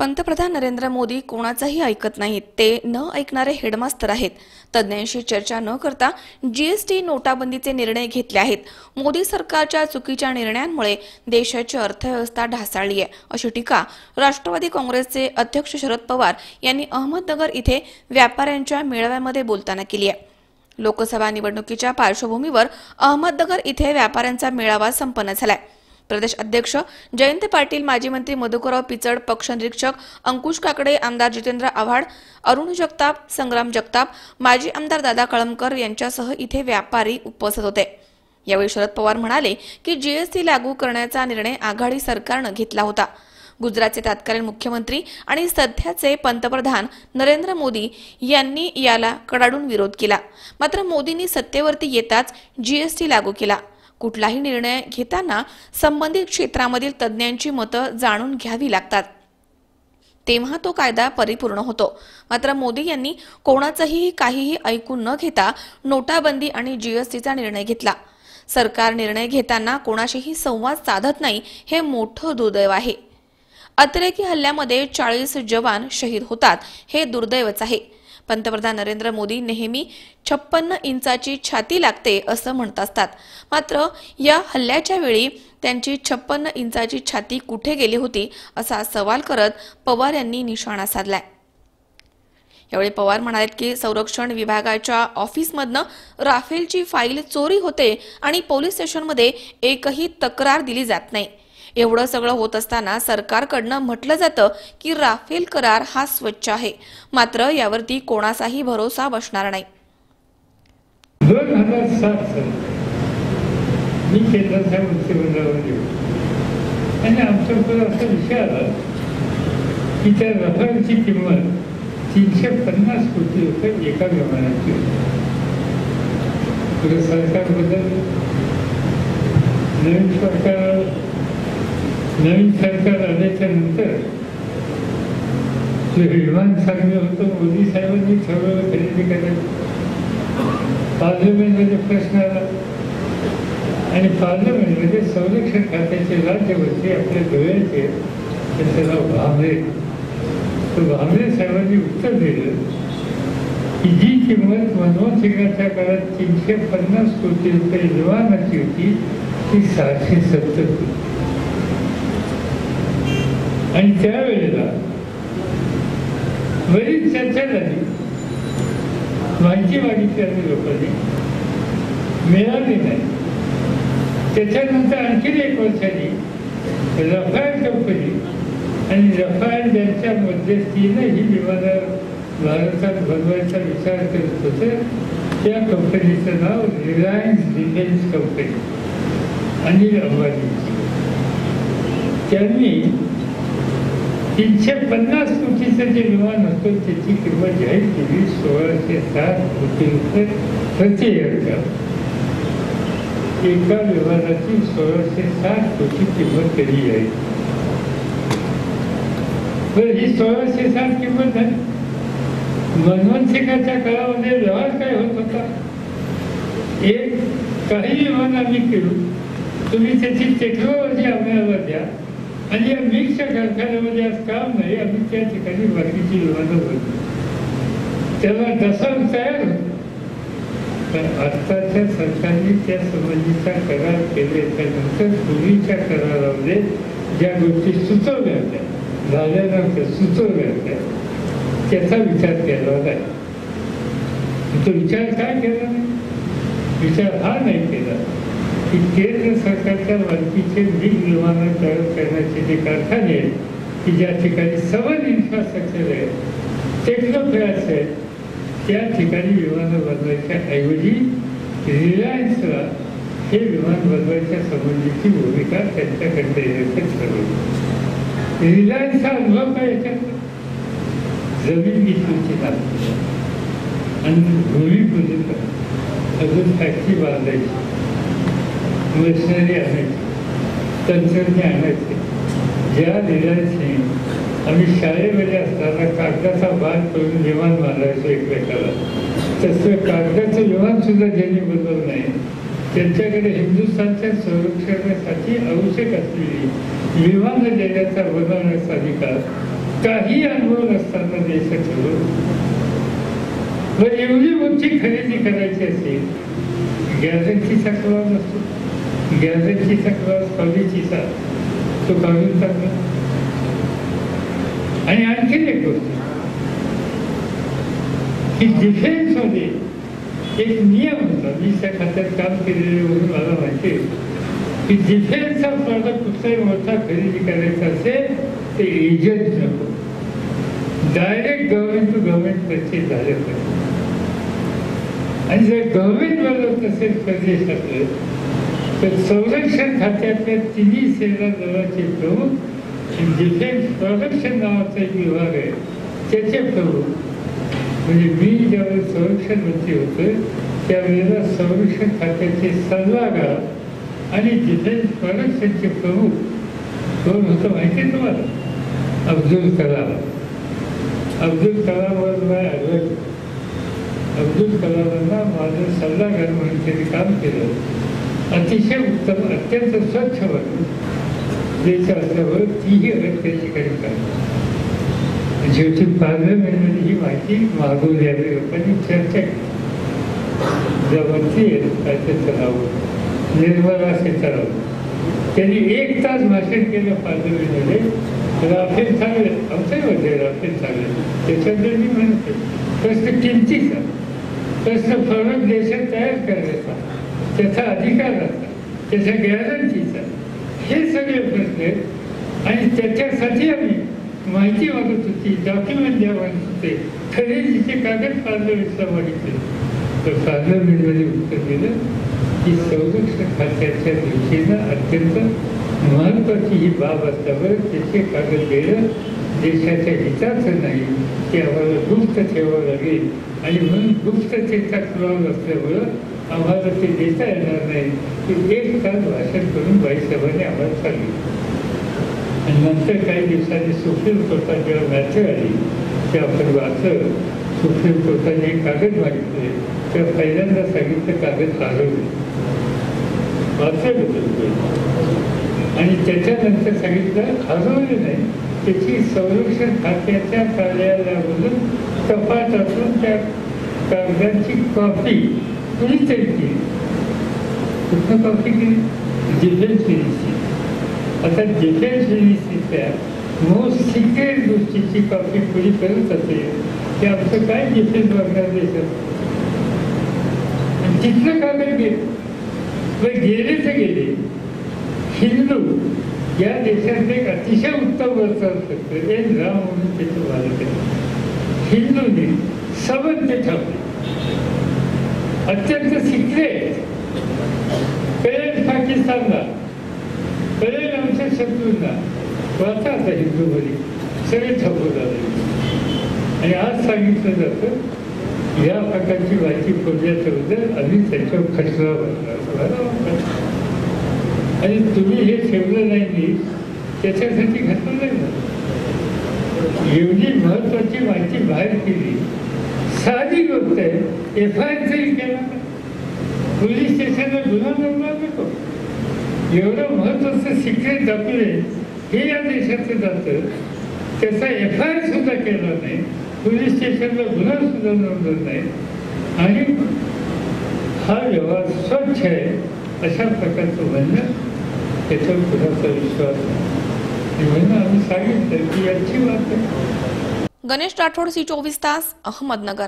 पंतप्रधान नरेंद्र मोदी कोणाचाही ऐकत नाहीत. ते न ऐकणारे हेडमास्तर आहेत. तज्ज्ञांशी चर्चा न करता जीएसटी नोटाबंदीचे निर्णय घेतले आहेत. मोदी सरकारच्या चुकीच्या निर्णयांमुळे देशाची अर्थव्यवस्था ढासाळली आहे अशी टीका राष्ट्रवादी काँग्रेसचे अध्यक्ष शरद पवार यांनी अहमदनगर इथे व्यापाऱ्यांच्या मेळाव्यामध्ये बोलताना केली आहे. लोकसभा निवडणुकीच्या पार्श्वभूमीवर अहमदनगर इथे व्यापाऱ्यांचा मेळावा संपन्न झाला आहे प्रदेश अध्यक्ष जयंत पाटील माजी मंत्री मधुकरराव पिचड पक्ष निरीक्षक अंकुश काकडे आमदार जितेंद्र आव्हाड अरुण जगताप संग्राम जगताप माजी आमदार दादा कळमकर यांच्यासह इथे व्यापारी उपस्थित होते. यावेळी शरद पवार म्हणाले की जीएसटी लागू करण्याचा निर्णय आघाडी सरकारनं घेतला होता. गुजरातचे तत्कालीन मुख्यमंत्री आणि सध्याचे पंतप्रधान नरेंद्र मोदी यांनी याला कडाडून विरोध केला. मात्र मोदींनी सत्तेवरती येताच जीएसटी लागू केला. कुठलाही निर्णय घेताना संबंधित क्षेत्रामधील तज्ज्ञांची मतं जाणून घ्यावी लागतात. तेव्हा तो कायदा परिपूर्ण होतो. मात्र मोदी यांनी कोणाचंही काहीही ऐकून न घेता नोटाबंदी आणि जीएसटीचा निर्णय घेतला. सरकार निर्णय घेताना कोणाशीही संवाद साधत नाही हे मोठं दुर्दैव आहे. अतिरेकी हल्ल्यामध्ये चाळीस जवान शहीद होतात हे दुर्दैवच आहे. पंतप्रधान नरेंद्र मोदी नेहमी छप्पन्न इंचाची छाती लागते असं म्हणत असतात. मात्र या हल्ल्याच्या वेळी त्यांची छप्पन्न इंचाची छाती कुठे गेली होती असा सवाल करत पवार यांनी निशाणा साधलाय. यावेळी पवार म्हणाले की संरक्षण विभागाच्या ऑफिसमधनं राफेलची फाईल चोरी होते आणि पोलीस स्टेशनमध्ये एकही तक्रार दिली जात नाही. एवढं सगळं होत असताना सरकारकडनं म्हटलं जातं की राफेल करार हा स्वच्छ आहे. मात्र यावरती कोणाचाही भरोसा बसणार नाही. दोन हजार सात साली मी केंद्राच्या मंत्रिमंडळावर गेलो. आणि आमच्याकडे असा विषय आला की त्या रफालची किंमत तीनशे पन्नास कोटी रुपये एका विमानाची होती. पुढे नवीन सरकार नवीन सरकार आल्याच्यानंतर जे विमान चांगलं होतं मोदी साहेबांनी ठरवलं खरेदी करायचं पार्लमेंटमध्ये प्रश्न आला. आणि पार्लमेंटमध्ये संरक्षण खात्याचे राज्यमंत्री आपल्या धुळ्याचे त्याचं नाव भामरे तर भामरे साहेबांनी उत्तर दिलं की जी किंमत मनमोहन सिंगाच्या काळात तीनशे पन्नास कोटी रुपये विमानाची होती ती सहाशे सत्तर कोटी. आणि त्यावेळेला बरीच चर्चा झाली माहिती मागितली लोकांनी. मिळाली नाही. त्याच्यानंतर आणखीन एक वर्षांनी रफायल कंपनी आणि रफायल यांच्या मध्यस्थीनं ही विमानं भारतात बनवायचा विचार करत होते. त्या कंपनीचं नाव Reliance defence company Anil Ambani त्यांनी तीनशे पन्नास कोटीचं जे विमान होतं त्याची किंमत जाहीर केली. सोळाशे सात कोटी रुपये प्रति एअरक्राफ्ट एका विमानाची सोळाशे सात कोटी किंमत केली आहे. तर ही सोळाशे सात किंमत आहे मनमोहन सिंगाच्या काळामध्ये व्यवहार काय होत होता? एक काही विमान आम्ही केलो तुम्ही त्याची टेक्नॉलॉजी आम्हाला द्या. म्हणजे आणि या मिक्सच्या कारखान्यामध्ये आज काम नाही आम्ही त्या ठिकाणी बाकीची विमानं बनवतो त्याला दसाम तयार होतो. पण आत्ताच्या सरकारने त्या संबंधीचा करार केले त्यानंतर पूर्वीच्या करारामध्ये ज्या गोष्टी सुचवल्या होत्या झाल्यानंतर सुचवल्या होत्या त्याचा विचार केला नाही. तो विचार काय केला नाही? विचार हा नाही केला. की केंद्र सरकारच्या मालकीचे बिग विमान तयार करण्याचे जे कारखाने आहेत की ज्या ठिकाणी सबल इन्फ्रास्ट्रक्चर आहे टेक्नोफ्लॅट्स आहे त्या ठिकाणी विमानं बनवायच्या ऐवजी रिलायन्सला हे विमान बनवायच्या संबंधीची भूमिका त्यांच्याकडे येण्याचे ठरवली. रिलायन्सचा अनुभव काय याच्यात? जमीन घेतलीची लागते आणि भूमिपूजन अजून फॅक्टरी बांधायची. मशनरी आणायची तंत्रज्ञ आणायचे ज्या रिलायन्सने आम्ही शाळेमध्ये असताना कागदाचा भाग करून विमान बांधायचो एकमेकाला. तसं कागदाचं विमान सुद्धा ज्यांनी बदल नाही त्यांच्याकडे हिंदुस्थानच्या संरक्षणासाठी आवश्यक असलेली विमान देण्याचा बदलण्याचा अधिकार काही अनुभव नसताना देशाचं व एवढी मोठी खरेदी करायची असेल गॅजेटची क्लॉज नसतो. गॅजेटची क्लॉज कवीचीचा तो कवींचा क्लॉज आणि आणखीन एक गोष्ट. की डिफेन्समध्ये एक नियम होता. मी त्या खात्यात काम केलेले म्हणून मला माहिती आहे. की डिफेन्सचा प्रॉडक्ट कुठलाही मोठा खरेदी करायचा असेल ते एजंट नको. Direct government to government purchase झाले पाहिजे. आणि जर गव्हर्नमेंट बनवत तसेच प्रदेश असलं तर संरक्षण खात्यातल्या तिन्ही सेना दलाचे प्रमुख आणि डिफेन्स प्रोडक्शन नावाचा एक विभाग आहे त्याचे प्रमुख. म्हणजे मी ज्यावेळेस संरक्षण मंत्री होतो त्यावेळेला संरक्षण खात्याचे सल्लागार आणि डिफेन्स प्रोडक्शनचे प्रमुख कोण होतं माहिती आहे तुम्हाला? अब्दुल कलाम. अब्दुल कलामवर माझ्या अब्दुल कलामांना माझं सल्लागार म्हणून त्यांनी काम केलं. अतिशय उत्तम अत्यंत स्वच्छ वाटून देश असल्यावर तीही अट त्या ठिकाणी काम शेवटी पार्लमेंटमध्ये ही माहिती मागून द्यावी लोकांनी चर्चा केली. जवळची काय ते चलावं निर्मला सीतारामन त्यांनी एक तास भाषण केलं पार्लमेंटमध्ये राफेल चांगले आमचंही होते राफेल चांगले त्याच्याबद्दल मी म्हणतो प्रश्न किमतीचा प्रश्न फरक देशात तयार करायचा त्याचा अधिकार असा त्याच्या गॅरंटीचा. हे सगळे प्रश्न आहेत. आणि त्याच्यासाठी आम्ही माहिती मागत होती डॉक्युमेंट द्या मागत होते. खरेदीचे कागद पार्लमेंटला मागितले. तर पार्लमेंटमध्ये उत्तर दिलं की संरक्षण खात्याच्या दृष्टीनं अत्यंत महत्त्वाची ही बाब असल्यावर त्याचे कागद देणं देशाच्या हिताचं नाही ते आम्हाला गुप्त ठेवावं लागेल. आणि म्हणून गुप्ततेचा क्लॉज असल्यामुळं आम्हाला ते देता येणार नाही. की एक तास भाषण करून बाईसाहेबांनी आम्हाला सांगितलं. आणि नंतर काही दिवसांनी सुप्रीम कोर्टात जेव्हा मॅथ्यू आली ते आपण वाचलं सुप्रीम कोर्टाने कागद मागितले. तेव्हा पहिल्यांदा सांगितलं कागद हरवले वाचलं होतं आणि त्याच्यानंतर सांगितलं हरवले नाही त्याची संरक्षण खात्याच्या कार्यालयामधून तपास असून त्या कागदाची कॉपी कुणीतरी केली. कुठं कॉपी केली? डिफेन्स मिनिस्ट्री आता डिफेन्स मिनिस्ट्रीच्या मोस्ट सिक्रेट गोष्टीची कॉपी कुणी करत असेल ते आमचं काय डिफेन्स ऑर्गनायझेशन आणि तिथलं कागद गेले? गेले तर गेले. हिंदू या देशात एक अतिशय उत्तम वर्तन एन राम म्हणून त्याचं भारत आहे हिंदूंनी सबंध ठेवले. अत्यंत सिक्रेट कळेल पाकिस्तानला कळेल आमच्या शत्रूंना वाचा आता हिंदूमध्ये सगळे ठप्प झाले आणि आज सांगितलं जातं या प्रकारची माहिती पुरल्याच्याबद्दल आम्ही त्याच्यावर खटला वाटतं. आणि तुम्ही हे ठेवलं नाही त्याच्यासाठी घातलं नाही एवढी महत्वाची माहिती बाहेर केली. साधी गोष्ट आहे एफ आय आर जरी केला पोलीस स्टेशनला गुन्हा नोंदवा नको. एवढं महत्वाचं सिक्रेट दाखवले हे या देशाचं जातं. त्याचा एफ आय आर सुद्धा केला नाही पोलीस स्टेशनला गुन्हा सुद्धा नोंदवत नाही. आणि हा व्यवहार स्वच्छ आहे अशा प्रकारचं म्हणणं त्याच्यावर कुणाचा विश्वास. म्हणून आम्ही सांगितलं की याची बात गणेश राठोड सी चोवीस तास अहमदनगर.